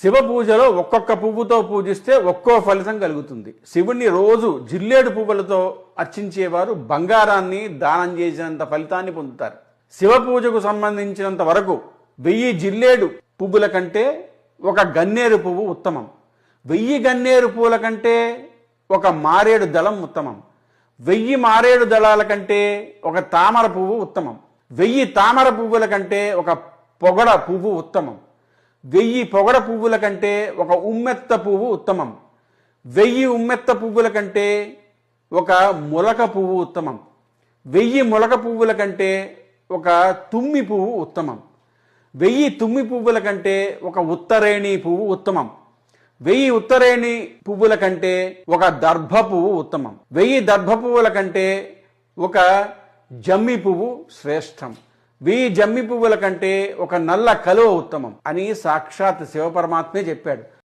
శివ పూజలో ఒక్కొక్క పువ్వుతో పూజిస్తే ఒక్కో ఫలితం కలుగుతుంది. శివుణ్ణి రోజు జిల్లేడు పువ్వులతో అర్చించేవారు బంగారాన్ని దానం చేసినంత ఫలితాన్ని పొందుతారు. శివ పూజకు సంబంధించినంత వరకు వెయ్యి జిల్లేడు పువ్వుల కంటే ఒక గన్నేరు పువ్వు ఉత్తమం. వెయ్యి గన్నేరు పువ్వుల కంటే ఒక మారేడు దళం ఉత్తమం. వెయ్యి మారేడు దళాల కంటే ఒక తామర పువ్వు ఉత్తమం. వెయ్యి తామర పువ్వుల కంటే ఒక పొగడ పువ్వు ఉత్తమం. వెయ్యి పొగడ పువ్వుల కంటే ఒక ఉమ్మెత్త పువ్వు ఉత్తమం. వెయ్యి ఉమ్మెత్త పువ్వుల కంటే ఒక మొలక పువ్వు ఉత్తమం. వెయ్యి మొలక పువ్వుల కంటే ఒక తుమ్మి పువ్వు ఉత్తమం. వెయ్యి తుమ్మి పువ్వుల కంటే ఒక ఉత్తరేణి పువ్వు ఉత్తమం. వెయ్యి ఉత్తరేణి పువ్వుల కంటే ఒక దర్భ పువ్వు ఉత్తమం. వెయ్యి దర్భ పువ్వుల కంటే ఒక జమ్మి పువ్వు శ్రేష్టం. వెయ్యి జమ్మి పువ్వుల కంటే ఒక నల్ల కలువ ఉత్తమం అని సాక్షాత్ శివపరమాత్మే చెప్పాడు.